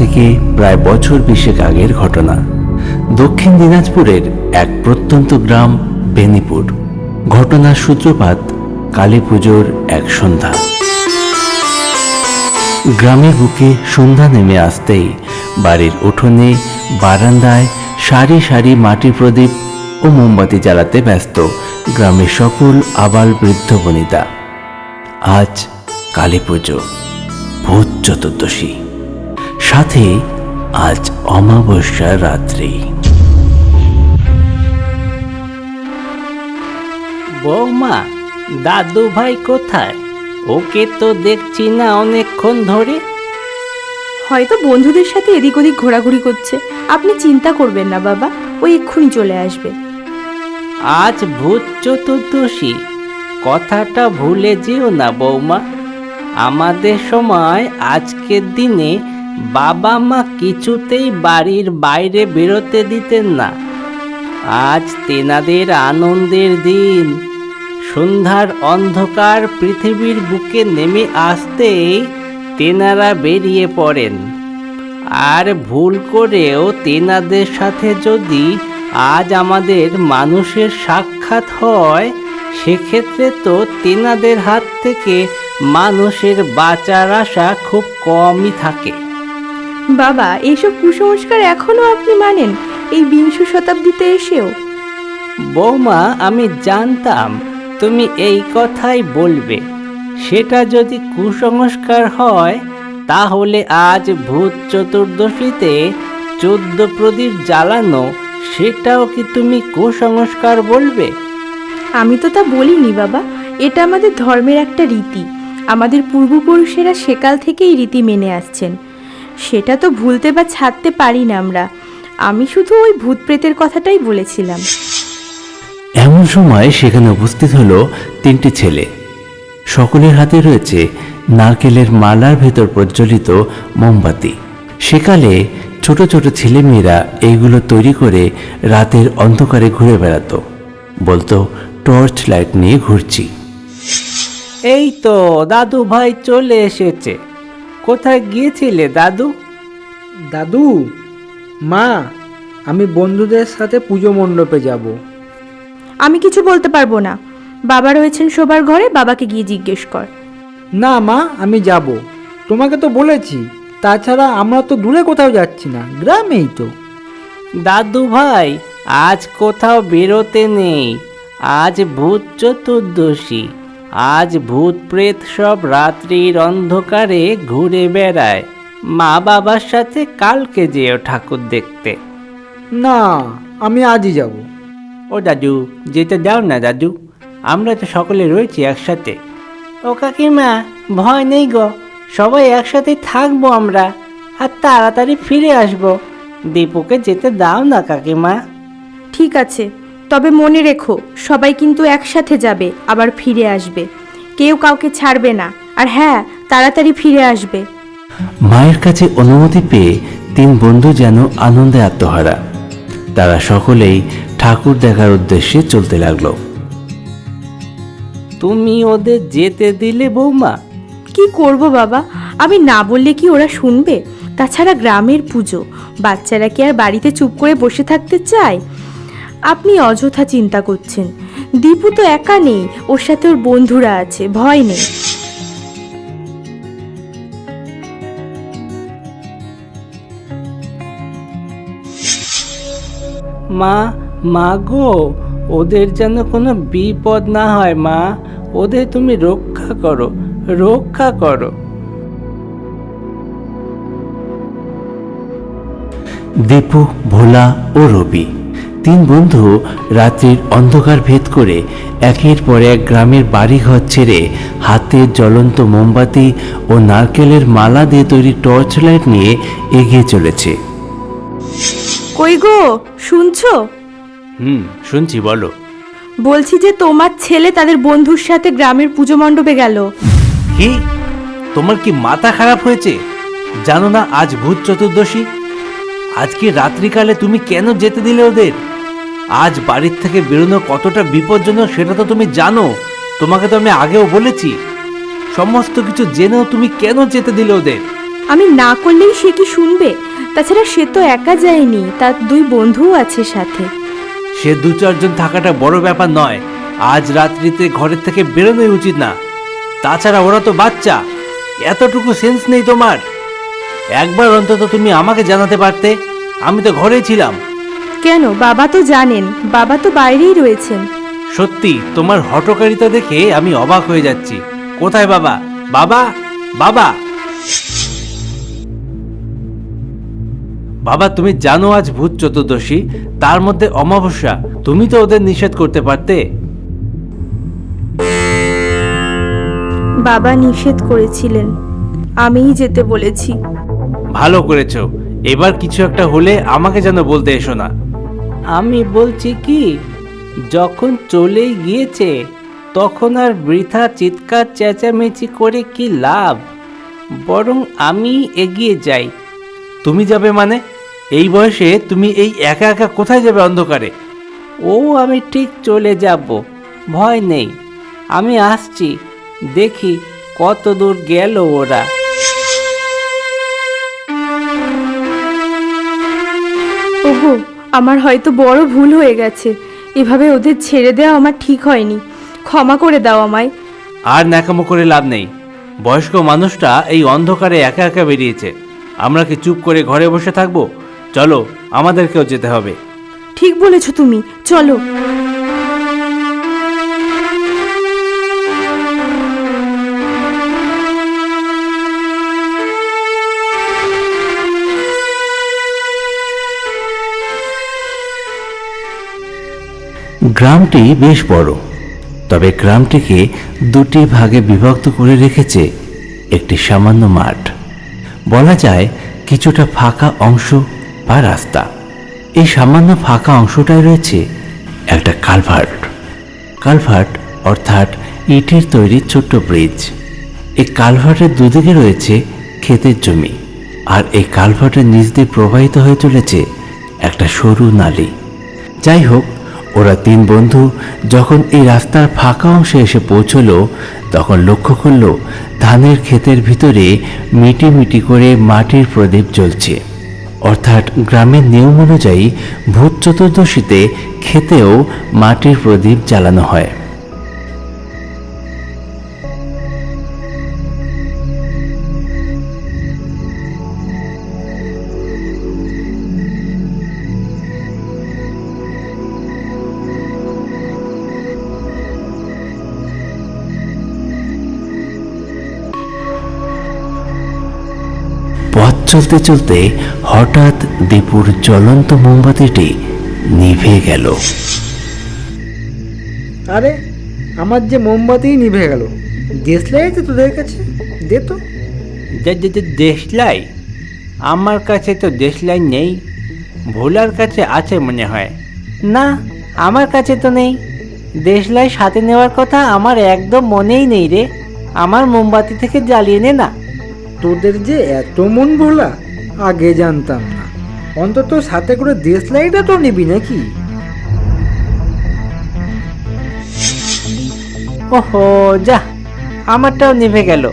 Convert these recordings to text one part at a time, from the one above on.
থেকে প্রায় বছর বিশেক আগের ঘটনা। দক্ষিণ দিনাজপুরের এক প্রত্যন্ত গ্রাম, বেনিপুর। ঘটনার সূত্রপাত কালী পুজোর এক সন্ধ্যা। গ্রামের বুকে সন্ধ্যা নেমে আসতেই বাড়ির উঠোনে, বারান্দায় সারি সারি মাটির প্রদীপ ও মোমবাতি জ্বালাতে ব্যস্ত গ্রামের সকল আবাল বৃদ্ধ বনিতা। আজ কালী পুজো ভূত চতুর্দশী। সাথে আজ অমাবস্যার রাত্রি। বৌমা দাদু ভাই কোথায়? ওকে তো দেখছি না অনেকক্ষণ ধরে। হয়তো বন্ধুদের সাথে এদিক ওদিক ঘোরাঘুরি করছে। আপনি চিন্তা করবেন না বাবা ও এক্ষুনি চলে আসবে। আজ ভূত চতুর্দশী। কথাটা ভুলে যেও না বৌমা। আমাদের সময় আজকের দিনে বাবা মা কিছুতেই বাড়ির বাইরে বেরোতে দিতেন না। আজ তেনাদের আনন্দের দিন। সন্ধ্যার অন্ধকার পৃথিবীর বুকে নেমে আসতেই তেনারা বেরিয়ে পড়েন। আর ভুল করেও তেনাদের সাথে যদি আজ আমাদের মানুষের সাক্ষাৎ হয়, সেক্ষেত্রে তো তেনাদের হাত থেকে মানুষের বাঁচার আশা খুব কমই থাকে। বাবা এইসব কুসংস্কার এখনও আপনি মানেন? এই বিংশ শতাব্দীতে এসেও? বৌমা আমি জানতাম তুমি এই কথাই বলবে। সেটা যদি কুসংস্কার হয় তাহলে আজ ভূত চতুর্দশীতে চোদ্দ প্রদীপ জ্বালানো সেটাও কি তুমি কুসংস্কার বলবে? আমি তো তা বলিনি বাবা। এটা আমাদের ধর্মের একটা রীতি। আমাদের পূর্বপুরুষেরা সেকাল থেকেই রীতি মেনে আসছেন। সেটা তো ভুলতে বা ছাড়তে পারি না আমরা। আমি শুধু ওই ভূত প্রেতের কথাটাই বলেছিলাম। এমন সময় সেখানে উপস্থিত হলো তিনটি ছেলে। সকলের হাতে রয়েছে নারকেলের মালার ভেতর প্রজ্বলিত মোমবাতি। সেকালে ছোট ছোট ছেলেমেয়েরা এইগুলো তৈরি করে রাতের অন্ধকারে ঘুরে বেড়াতো। বলতো টর্চ লাইট নিয়ে ঘুরছি। এই তো দাদু ভাই চলে এসেছে। কোথায় গিয়েছিলে দাদু? দাদু মা আমি বন্ধুদের সাথে পুজো মণ্ডপে যাব। আমি কিছু বলতে পারব না। বাবা রয়েছেন শোবার ঘরে বাবাকে গিয়ে জিজ্ঞেস কর। না মা আমি যাব। তোমাকে তো বলেছি তাছাড়া আমরা তো দূরে কোথাও যাচ্ছি না গ্রামেই তো। দাদু ভাই আজ কোথাও বেরোতে নেই আজ ভূত চতুর্দশী। আজ ভূত প্রেত সব রাত্রির অন্ধকারে ঘুরে বেড়ায়। মা বাবার সাথে কালকে যেও ঠাকুর দেখতে। না আমি আজই যাব। ও দাদু যেতে দাও না দাদু। আমরা তো সকলে রয়েছি একসাথে। ও কাকিমা ভয় নেই গো। সবাই একসাথে থাকব আমরা। আর তাড়াতাড়ি ফিরে আসব। দীপুকে যেতে দাও না কাকিমা। ঠিক আছে। তবে মনে রেখো সবাই কিন্তু একসাথে যাবে আবার ফিরে আসবে। কেউ কাউকে ছাড়বে না আর হ্যাঁ তাড়াতাড়ি ফিরে আসবে। মায়ের কাছে অনুমতি পেয়ে তিন বন্ধু যেন আনন্দে আত্মহারা। তারা সকলেই ঠাকুর দেখার উদ্দেশ্যে চলতে লাগল। তুমি ওদের যেতে দিলে বৌমা। কি করব বাবা? আমি না বললে কি ওরা শুনবে? তাছাড়া গ্রামের পুজো বাচ্চারা কি আর বাড়িতে চুপ করে বসে থাকতে চায়? আপনি অযথা চিন্তা করছেন। দীপু তো একা নেই ওর সাথে ওর বন্ধুরা আছে ভয় নেই। মা মা গো ওদের যেন কোনো বিপদ না হয় মা। ওদের তুমি রক্ষা করো রক্ষা করো। দীপু ভোলা ও রবি। তিন বন্ধু রাত্রির অন্ধকার ভেদ করে একের পর এক গ্রামের বাড়িঘর ছেড়ে হাতে জ্বলন্ত মোমবাতি ও নারকেলের মালা দিয়ে তৈরি টর্চ লাইট নিয়ে এগিয়ে চলেছে। কই গো শুনছো? হুম শুনছি বলো। বলছি যে তোমার ছেলে তাদের বন্ধুর সাথে গ্রামের পুজো মণ্ডপে গেল। কি? তোমার কি মাথা খারাপ হয়েছে? জানো না আজ ভূত চতুর্দশী। আজকে রাত্রিকালে তুমি কেন যেতে দিলে ওদের? আজ বাড়ির থেকে বেরোনো কতটা বিপজ্জনক সেটা তো তুমি জানো। তোমাকে তো আমি আগেও বলেছি। সমস্ত কিছু জেনেও তুমি কেন যেতে দিলে ওদের? আমি না করলেই সে কি শুনবে? তাছাড়া সে তো একা যায়নি তার দুই বন্ধুও আছে সাথে। সে দু চারজন থাকাটা বড় ব্যাপার নয়। আজ রাত্রিতে ঘরের থেকে বেরোনোই উচিত না। তাছাড়া ওরা তো বাচ্চা। এতটুকু সেন্স নেই তোমার। একবার অন্তত তুমি আমাকে জানাতে পারতে। আমি তো ঘরেই ছিলাম। কেন? বাবা তো জানেন। বাবা তো বাইরেই রয়েছেন। সত্যি তোমার হটকারিতা দেখে আমি অবাক হয়ে যাচ্ছি। কোথায় বাবা? বাবা? বাবা? বাবা তুমি জানো আজ ভূত চতুর্দশী? তার মধ্যে অমাবস্যা। তুমি তো ওদের নিষেধ করতে পারতে। বাবা নিষেধ করেছিলেন। আমিই যেতে বলেছি। ভালো করেছ। এবার কিছু একটা হলে আমাকে যেন বলতে এসো না। আমি বলছি কি যখন চলেই গিয়েছে তখন আর বৃথা চিৎকার চেঁচামেচি করে কি লাভ? বরং আমি এগিয়ে যাই। তুমি যাবে মানে? এই বয়সে তুমি এই একা একা কোথায় যাবে অন্ধকারে? ও আমি ঠিক চলে যাব। ভয় নেই। আমি আসছি। দেখি কত দূর গেল ওরা। ওগো আমার হয়তো বড় ভুল হয়ে গেছে। এভাবে ওদের ছেড়ে দেওয়া আমার ঠিক হয়নি। ক্ষমা করে দাও আমায়। আর ন্যাকামো করে লাভ নেই। বয়স্ক মানুষটা এই অন্ধকারে একা একা বেরিয়েছে। আমরা কি চুপ করে ঘরে বসে থাকব? চলো আমাদেরকেও যেতে হবে। ঠিক বলেছ তুমি। চলো। গ্রামটি বেশ বড়, তবে গ্রামটিকে দুটি ভাগে বিভক্ত করে রেখেছে একটি সামান্য মাঠ। বলা যায় কিছুটা ফাঁকা অংশ বা রাস্তা। এই সামান্য ফাঁকা অংশটায় রয়েছে একটা কালভার্ট। কালভার্ট অর্থাৎ ইটের তৈরি ছোট্ট ব্রিজ। এই কালভার্টের দুদিকে রয়েছে ক্ষেতের জমি আর এই কালভার্টের নিচ দিয়ে প্রবাহিত হয়ে চলেছে একটা সরু নালী। যাই হোক ওরা তিন বন্ধু যখন এই রাস্তার ফাঁকা অংশে এসে পৌঁছল, তখন লক্ষ্য করল ধানের ক্ষেতের ভিতরে মিটি মিটি করে মাটির প্রদীপ জ্বলছে। অর্থাৎ গ্রামের নিয়ম অনুযায়ী ভূত চতুর্দশীতে খেতেও মাটির প্রদীপ জ্বালানো হয়। চলতে চলতে হঠাৎ দীপুর জ্বলন্ত মোমবাতিটি নিভে গেল। আরে আমার যে মোমবাতি নিভে গেল। দেশলাই আছে তোদের কাছে? দে তো। যে- যে- যে দেশলাই আমার কাছে তো দেশলাই নেই। ভোলার কাছে আছে মনে হয়। না আমার কাছে তো নেই। দেশলাই সাথে নেওয়ার কথা আমার একদম মনেই নেই রে। আমার মোমবাতি থেকে জ্বালিয়ে নে না। তোদের যে এত মন ভোলা আগে জানতাম না। অন্তত সাথে করে দেশ দেশলাইটা তো নিবি নাকি? ওহো যা আমারটাও নিভে গেল।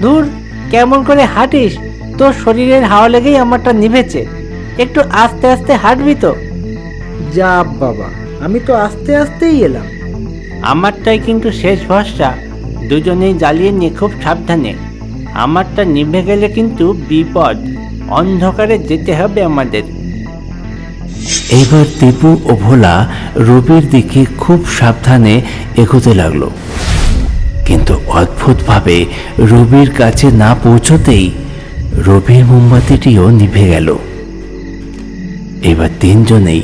দূর কেমন করে হাঁটিস তোর শরীরের হাওয়া লেগেই আমারটা নিভেছে। একটু আস্তে আস্তে হাঁটবি তো। যা বাবা আমি তো আস্তে আস্তেই এলাম। আমারটাই কিন্তু শেষ ভরসা দুজনেই জ্বালিয়ে নিয়ে খুব সাবধানে। আমারটা নিভে গেলে কিন্তু বিপদ। অন্ধকারে যেতে হবে আমাদের। এইবার দীপু ও ভোলা রবির দিকে খুব সাবধানে এগোতে লাগল। কিন্তু অদ্ভুতভাবে রবির কাছে না পৌঁছতেই রবির মোমবাতিটিও নিভে গেল। এবার তিনজনেই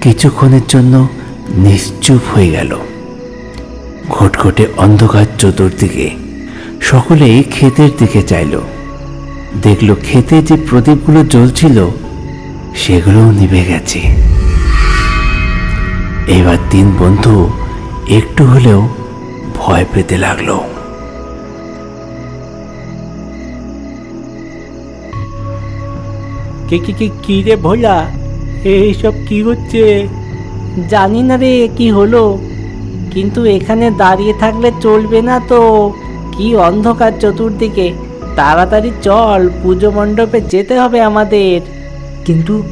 কিছুক্ষণের জন্য নিশ্চুপ হয়ে গেল। ঘটঘটে অন্ধকার চতুর্দিকে সকলেই ক্ষেতের দিকে চাইল। দেখল ক্ষেতে যে প্রদীপগুলো জ্বলছিল, সেগুলোও নিভে গেছে। এবার তিন বন্ধু একটু হলেও ভয় পেতে লাগল। কে, কি কি কি রে ভোলা? এইসব কি হচ্ছে? জানি না রে, কি হলো? কিন্তু এখানে দাঁড়িয়ে থাকলে চলবে না তো। কি অন্ধকার চতুর্দিকে। তাড়াতাড়ি চল পুজো মণ্ডপে যেতে হবে আমাদের। কিন্তু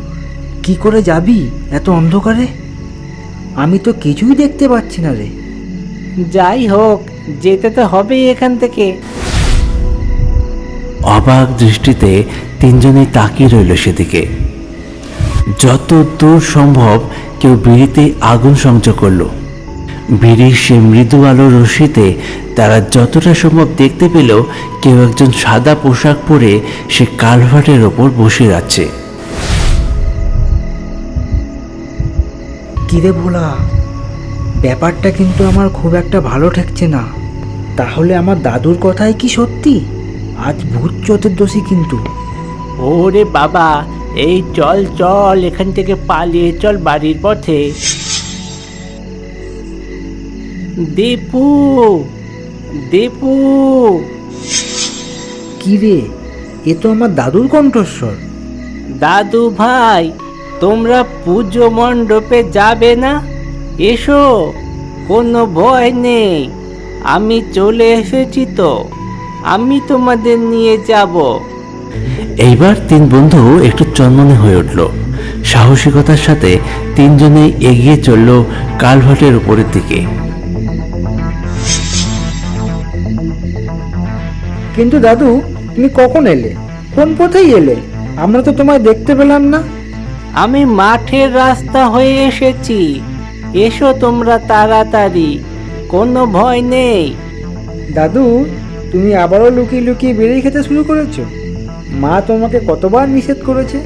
কি করে যাবি এত অন্ধকারে? আমি তো কিছুই দেখতে পাচ্ছি না রে। যাই হোক যেতে তো হবেই এখান থেকে। অবাক দৃষ্টিতে তিনজনেই তাকিয়ে রইল সেদিকে। যত দূর সম্ভব কেউ বিড়িতে আগুন সংযোগ করল। বিড়ির সে মৃদু আলো রশ্মিতে তারা যতটা সম্ভব দেখতে পেল কেউ একজন সাদা পোশাক পরে সে কালভার্টের ওপর বসে আছে। কিরে ভোলা? ব্যাপারটা কিন্তু আমার খুব একটা ভালো ঠেকছে না। তাহলে আমার দাদুর কথাই কি সত্যি? আজ ভূত চতুর্দশী কিন্তু। ওরে বাবা এই চল চল এখান থেকে পালিয়ে চল বাড়ির পথে। দীপু দেপু কি রে? এ তো আমার দাদুর কণ্ঠস্বর। দাদু ভাই তোমরা পুজো মণ্ডপে যাবে না? এসো কোনো ভয় নেই। আমি চলে এসেছি তো। আমি তোমাদের নিয়ে যাব। এইবার তিন বন্ধু একটু চন্মনে হয়ে উঠল। সাহসিকতার সাথে তিনজনেই এগিয়ে চলল কালভার্টের উপরের দিকে। কিন্তু দাদু তুমি কখন এলে? কোন পথেই এলে? আমরা তো তোমায় দেখতে পেলাম না। আমি মাঠের রাস্তা হয়ে এসেছি। এসো তোমরা তাড়াতাড়ি কোনো ভয় নেই। দাদু তুমি আবারও লুকিয়ে লুকিয়ে বেরিয়ে খেতে শুরু করেছ। মা তোমাকে কতবার নিষেধ করেছে?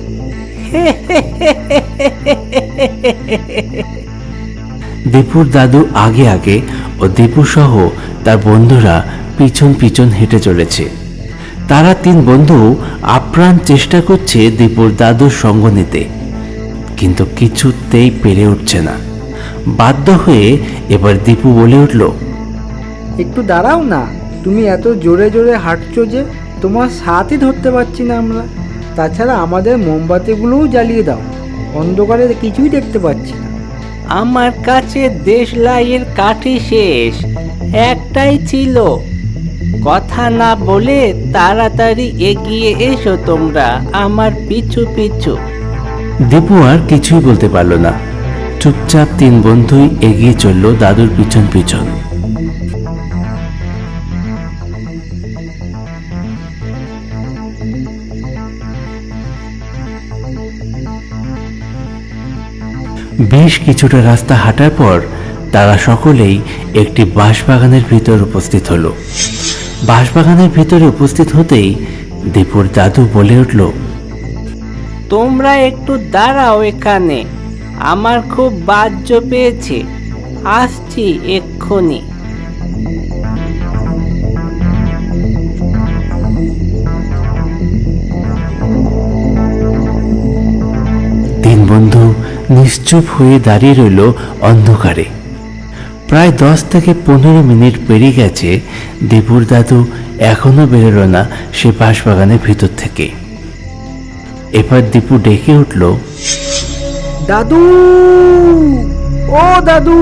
দীপুর দাদু আগে আগে ও দীপু সহ তার বন্ধুরা পিছন পিছন হেঁটে চলেছে। তারা তিন বন্ধু আপ্রাণ চেষ্টা করছে দীপুর দাদুর সঙ্গ নিতে। কিন্তু কিছুতেই পেরে উঠছে না। বাধ্য হয়ে এবার দীপু বলে উঠল একটু দাঁড়াও না তুমি এত জোরে জোরে হাঁটছো যে তোমার সাথই ধরতে পারছি না আমরা। তাছাড়া আমাদের মোমবাতিগুলোও জ্বালিয়ে দাও অন্ধকারে কিছুই দেখতে পাচ্ছি না। আমার কাছে দেশলাইয়ের কাঠি শেষ একটাই ছিল। কথা না বলে তাড়াতাড়ি এগিয়ে এসো তোমরা, আমার পিছু পিছু। দীপু আর কিছুই বলতে পারল না। চুপচাপ তিন বন্ধুই এগিয়ে চলল দাদুর পিছন পিছন। বেশ কিছুটা রাস্তা হাঁটার পর তারা সকলেই একটি বাঁশবাগানের ভিতর উপস্থিত হলো। বাঁশবাগানের ভিতরে উপস্থিত হতেই দীপুর দাদু বলে উঠল তোমরা একটু দাঁড়াও এখানে। আমার খুব বাহ্য পেয়েছে। আসছি এক্ষুনি। তিন বন্ধু নিশ্চুপ হয়ে দাঁড়িয়ে রইল অন্ধকারে। প্রায় দশ থেকে পনেরো মিনিট পেরিয়ে গেছে দীপুর দাদু এখনও বেরোলো না সে বাঁশবাগানের ভিতর থেকে। এবার দীপু ডেকে উঠল দাদু! ও দাদু!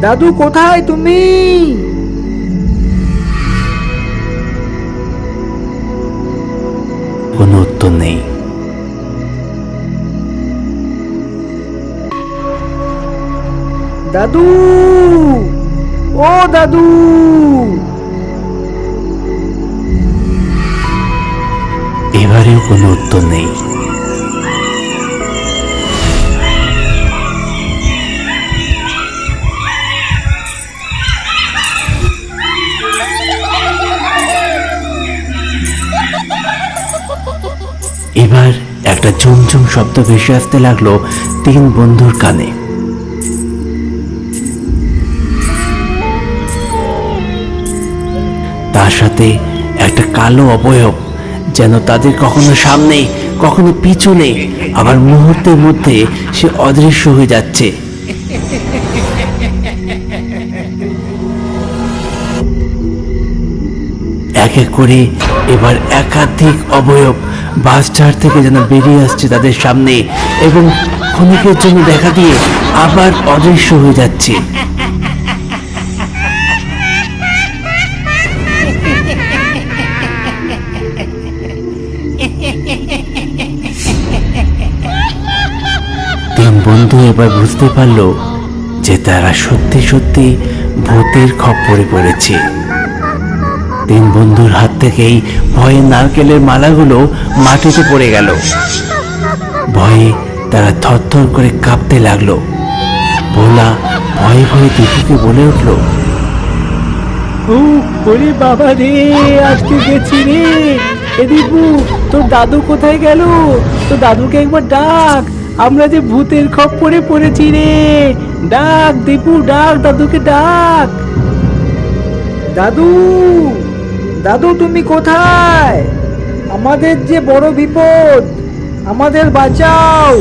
দাদু কোথায় তুমি? কোনো উত্তর নেই। দাদু! ও দাদু! এবারেও কোনো উত্তর নেই। এবার একটা ঝুমঝুম শব্দ ভেসে আসতে লাগল তিন বন্ধুর কানে। তার সাথে একটা কালো অবয়ব যেন তাদের কখনো সামনে, কখনো পিছনে, আবার মুহূর্তের মধ্যে সে অদৃশ্য হয়ে যাচ্ছে। এক এক করে এবার একাধিক অবয়ব বাস চার থেকে যেন বেরিয়ে আসছে তাদের সামনে এবং ক্ষণিকের জন্য দেখা দিয়ে আবার অদৃশ্য হয়ে যাচ্ছে। বন্ধু এবার বুঝতে পারল যে তারা সত্যি সত্যি ভূতের খপ্পরে পড়েছে। তিন বন্ধুর হাত থেকেই ভয়ে নারকেলের মালাগুলো মাটিতে পড়ে গেল। ভয়ে তারা থরথর করে কাঁপতে লাগল। ভোলা ভয়ে ভয়ে দীপুকে বলে উঠল ও ওরে বাবা রে, আজকে গেছি রে। এ দীপু, তোর দাদু কোথায় গেল? তোর দাদুকে একবার ডাক। আমরা যে ভূতের খপ্পরে পড়েছি রে। ডাক, দীপু, ডাক, দাদুকে ডাক। দাদু দাদু, তুমি কোথায়? আমাদের যে বড় বিপদ, আমাদের বাঁচাও।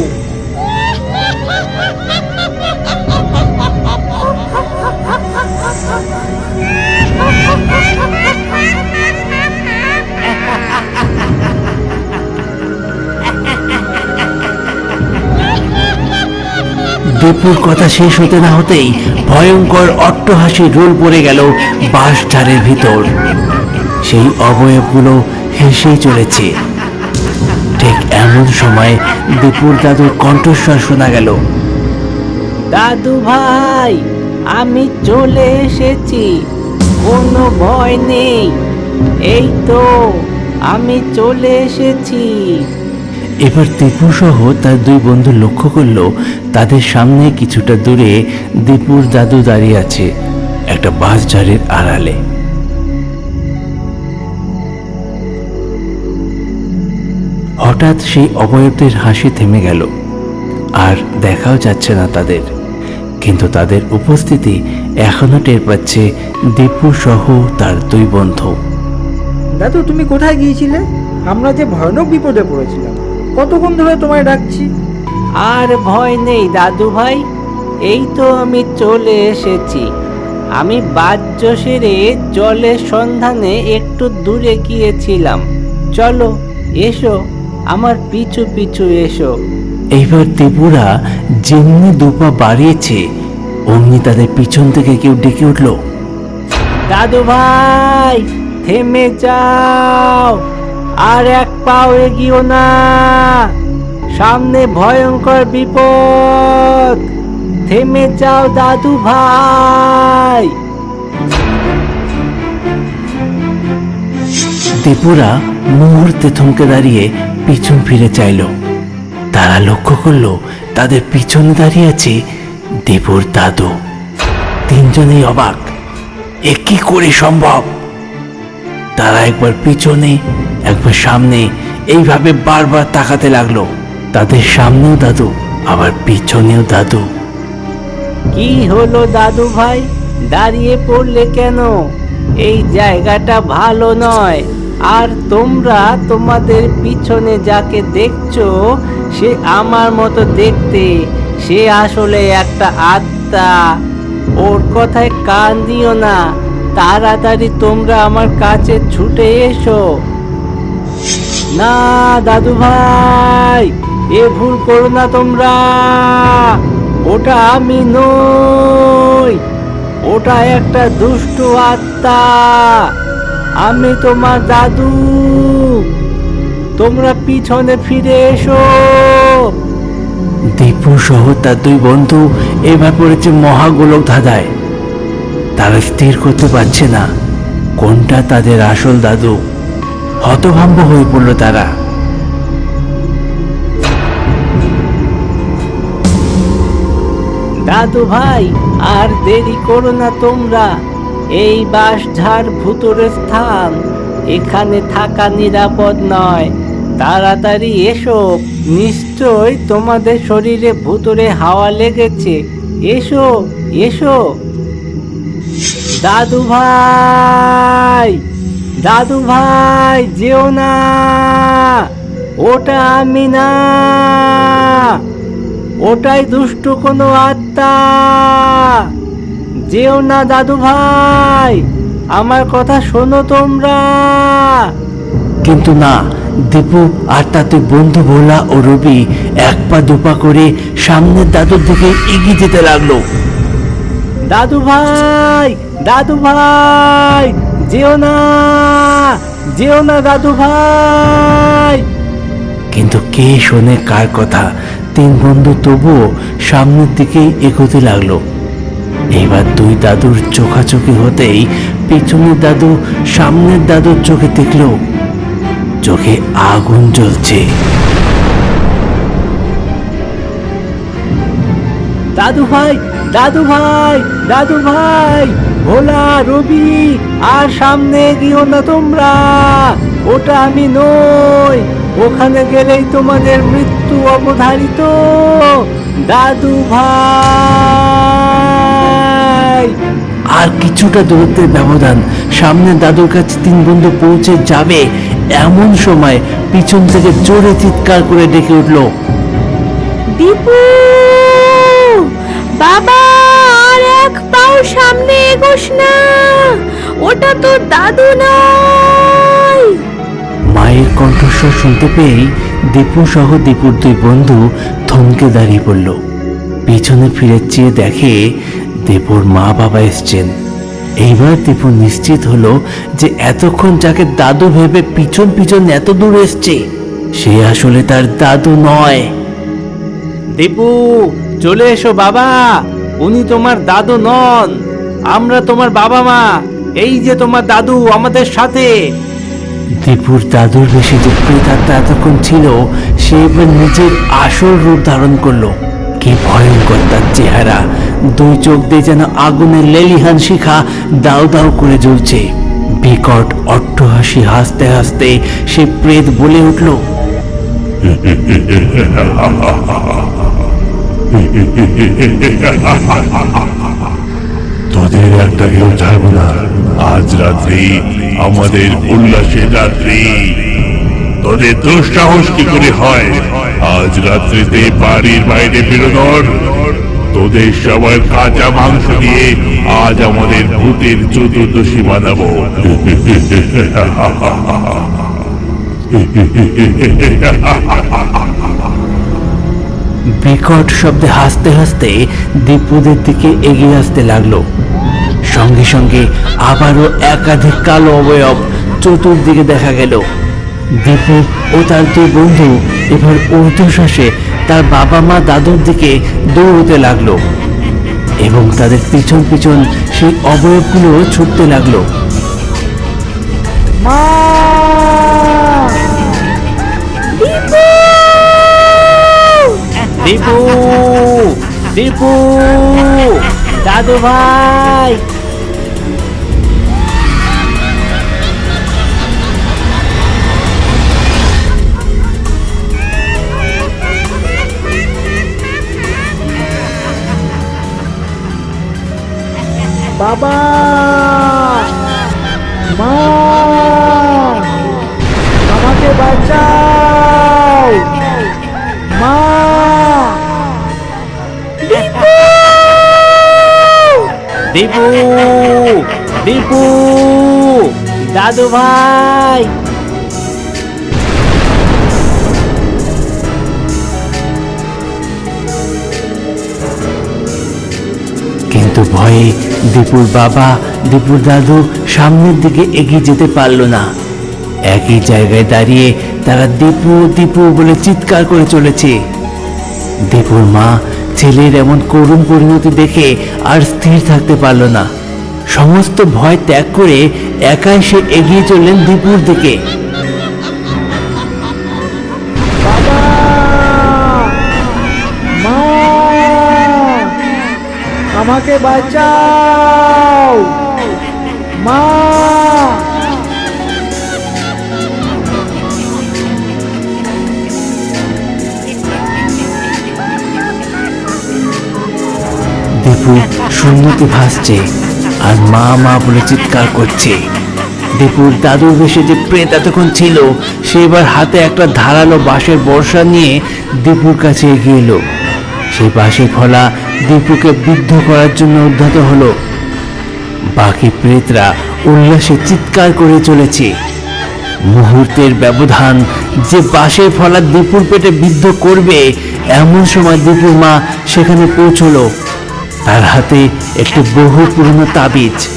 দীপুর কথা শেষ হতে না হতেই ভয়ঙ্কর অট্টহাসির রোল পড়ে গেল বাঁশ ঝাড়ের ভিতর। সেই অবয়বগুলো হেসেই চলেছে। ঠিক এমন সময় দীপুর দাদুর কণ্ঠস্বর শোনা গেল। দাদু ভাই, আমি চলে এসেছি। কোনো ভয় নেই। এই তো, আমি চলে এসেছি। এবার দীপু সহ তার দুই বন্ধু লক্ষ্য করল, তাদের সামনে কিছুটা দূরে দীপুর দাদু দাঁড়িয়ে আছে, একটা বাস ঝাড়ের আড়ালে। হঠাৎ সেই অবয়বদের হাসি থেমে গেল, আর দেখাও যাচ্ছে না তাদের। কিন্তু তাদের উপস্থিতি এখনও টের পাচ্ছে দীপু সহ তার দুই বন্ধু। দাদু, তুমি কোথায় গিয়েছিলে? আমরা যে ভয়ানক বিপদে পড়েছিলাম। কতক্ষণ ধরে তোমায় ডাকছি? আর ভয় নেই দাদু ভাই এই তো আমি চলে এসেছি। আমি বাহ্য সেরে জলের সন্ধানে একটু দূরে গিয়েছিলাম। চলো এসো আমার পিছু পিছু এসো। এইবার ত্রিপুরা যেমনি দুপা বাড়িয়েছে অমনি তাদের পিছন থেকে কেউ ডেকে উঠল। দাদু ভাই থেমে যাও। আর এক পাও এগিয়েও না। সামনে ভয়ঙ্কর বিপদ। থেমে যাও দাদু ভাই। ত্রিপুরা মুহূর্তে থমকে দাঁড়িয়ে পিছন ফিরে চাইল। তারা লক্ষ্য করল তাদের পিছনে দাঁড়িয়ে আছে দেবুর দাদু। তিনজনেই অবাক। এ কি করে সম্ভব? তারা একবার পিছনে, একবার সামনে এইভাবে বারবার তাকাতে লাগল। তাদের সামনেও দাদু, আবার পিছনেও দাদু। কি হলো দাদু ভাই? দাঁড়িয়ে পড়লে কেন? এই জায়গাটা ভালো নয়। আর তোমরা তোমাদের পিছনে যাকে দেখছ, সে আমার মতো দেখতে। সে আসলে একটা আত্মা। ওর কথায় কান দিও না। তাড়াতাড়ি তোমরা আমার কাছে ছুটে এসো। না, দাদু ভাই, এ ভুল করো না তোমরা। ওটা আমি নই, ওটা একটা দুষ্টু আত্মা। আমি তোমার দাদু। তোমরা পিছনে ফিরে এসো। দীপু সহ তার দুই বন্ধু এবার পড়েছে মহাগোলক ধাঁধায়। তারা স্থির করতে পারছে না। কোনটা তাদের আসল দাদু? হতভম্ব হয়ে পড়ল তারা। দাদু ভাই, আর দেরি করো না তোমরা। এই বাঁশঝাড় ভুতুরে স্থান। এখানে থাকা নিরাপদ নয়। তাড়াতাড়ি এসো। নিশ্চয় তোমাদের শরীরে ভুতুরে হাওয়া লেগেছে। এসো এসো। দাদু ভাই দাদু ভাই, যেও না, ওটা আমি না। ওটাই দুষ্ট কোনো আত্মা। যেও না, দাদু ভাই, আমার কথা শোনো তোমরা। কিন্তু না, দীপু, আর দুই বন্ধু ভোলা ও রবি এক পা দুপা করে সামনের দাদুর দিকে এগিয়ে যেতে লাগল। দাদু ভাই দাদু ভাই, যেও না যেও না দাদু ভাই। কিন্তু কে শোনে কার কথা? তিন বন্ধু তবুও সামনের দিকেই এগোতে লাগল। এবার দুই দাদুর চোখাচোখি হতেই পিছনের দাদু সামনের দাদুর চোখে দেখল, চোখে আগুন জ্বলছে। দাদু ভাই দাদু ভাই দাদু ভাই ভোলা রবি আর সামনে এগিয়েও না তোমরা? ওটা আমি নই ওখানে গেলেই তোমাদের মৃত্যু অবধারিত। দাদু ভাই। আর কিছুটা দূরত্বের ব্যবধান সামনে দাদুর কাছে তিন বন্ধু পৌঁছে যাবে এমন সময় পিছন থেকে জোরে চিৎকার করে ডেকে উঠল দীপু! বাবা আর এক পাও সামনে এগোস না। ওটা তোর দাদু নয় মায়ের কণ্ঠস্বর শুনতে পেয়েই দীপু সহ দীপুর দুই বন্ধু থমকে দাঁড়িয়ে পড়ল। পিছনে ফিরে চেয়ে দেখে দীপুর মা বাবা এসছেন। এইবার দীপু নিশ্চিত হলো যে এতক্ষণ যাকে দাদু ভেবে পিছন পিছন এত দূর এসছে সে আসলে তার দাদু নয়। দীপু! চলে এসো বাবা উনি তোমার দাদু নন আমরা তোমার বাবা মা এই যে তোমার দাদু আমাদের সাথে। দীপুর দাদুর বেশি যে প্রেতাত্মা এতক্ষণ ছিল সে এবার নিজের আসল রূপ ধারণ করল। কি ভয়ঙ্কর তার চেহারা দুই চোখ দিয়ে যেন আগুনের লেলিহান শিখা দাউ দাউ করে জ্বলছে। বিকট অট্টহাসি হাসতে হাসতে সে প্রেত বলে উঠল তোদের একটা কেউ ছাড়বো না। আজ রাত্রি আমাদের উল্লাসের রাত্রি। তোদের দুঃসাহস কি করে হয়? আজ রাত্রিতে বাড়ির বাইরে বেরোনোর। তোদের সবার কাঁচা মাংস দিয়ে আজ আমাদের ভূতের চতুর্দশী বানাবো। বিকট শব্দে হাসতে হাসতে দীপুদের দিকে এগিয়ে আসতে লাগল। সঙ্গে সঙ্গে আবারও একাধিক কালো অবয়ব চতুর্দিকে দেখা গেল। দীপু ও তার দুই বন্ধু এবার ঊর্ধ্বশ্বাসে তার বাবা মা দাদুর দিকে দৌড়তে লাগল এবং তাদের পিছন পিছন সেই অবয়বগুলো ছুটতে লাগল। দীপু দীপু দাদু ভাই বাবা মা দীপু দীপু, দাদু ভাই। কিন্তু ভয়ে দীপুর বাবা, দীপুর দাদু সামনের দিকে এগিয়ে যেতে পারল না। একই জায়গায় দাঁড়িয়ে তারা দীপু দীপু বলে চিৎকার করে চলেছে। দীপুর মা ছেলের এমন করুণ পরিণতি দেখে আর স্থির থাকতে পারল না। সমস্ত ভয় ত্যাগ করে একাই সে এগিয়ে চললেন দীপুর দিকে। আমাকে বাঁচাও! দীপু শূন্যতে ভাসছে আর মা মা বলে চিৎকার করছে। দীপুর দাদুর বেশে যে প্রেত এতক্ষণ ছিল, সে এবার হাতে একটা ধারালো বাঁশের বর্ষা নিয়ে দীপুর কাছে এগিয়ে এলো। সেই বাঁশের ফলা দীপুকে বিদ্ধ করার জন্য উদ্ধত হলো। বাকি প্রেতরা উল্লাসে চিৎকার করে চলেছে। মুহূর্তের ব্যবধান যে বাঁশের ফলা দীপুর পেটে বিদ্ধ করবে, এমন সময় দীপুর মা সেখানে পৌঁছলো। তার হাতে একটি বহু পুরনো তাবিজ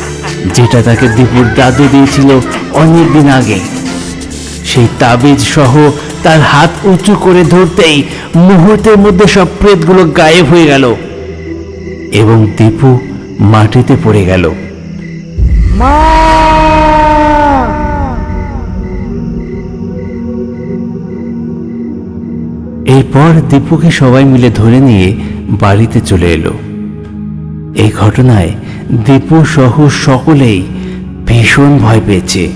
যেটা তাকে দীপুর দাদু দিয়েছিল অনেক দিন আগে। সেই তাবিজ সহ তার হাত উঁচু করে ধরতেই মুহূর্তের মধ্যে সব প্রেতগুলো গায়েব হয়ে গেল এবং দীপু মাটিতে পড়ে গেল। মা! এরপর দীপুকে সবাই মিলে ধরে নিয়ে বাড়িতে চলে এলো। এই ঘটনায় দীপু সহ সকলেই ভীষণ ভয় পেয়েছে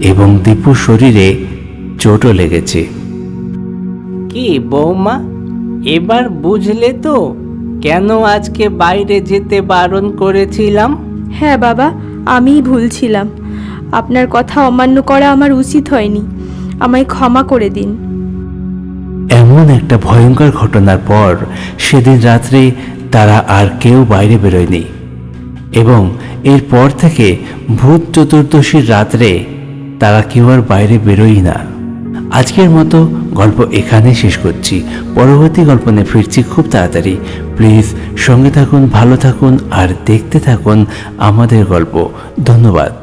এবং দীপুর শরীরে চোটও লেগেছে। কি বৌমা এবার বুঝলে তো কেন আজকে বাইরে যেতে বারণ করেছিলাম? হ্যাঁ বাবা আমিই ভুল ছিলাম। আপনার কথা অমান্য করা আমার উচিত হয়নি। আমায় ক্ষমা করে দিন। এমন একটা ভয়ঙ্কর ঘটনার পর সেদিন রাত্রে তারা আর কেউ বাইরে বেরোয়নি এবং এরপর থেকে ভূত চতুর্দশীর রাত্রে তারা কেউ আর বাইরে বেরোই না। আজকের মতো গল্প এখানে শেষ করছি। পরবর্তী গল্প নিয়ে ফিরছি খুব তাড়াতাড়ি। প্লিজ সঙ্গে থাকুন, ভালো থাকুন, আর দেখতে থাকুন আমাদের গল্প। ধন্যবাদ।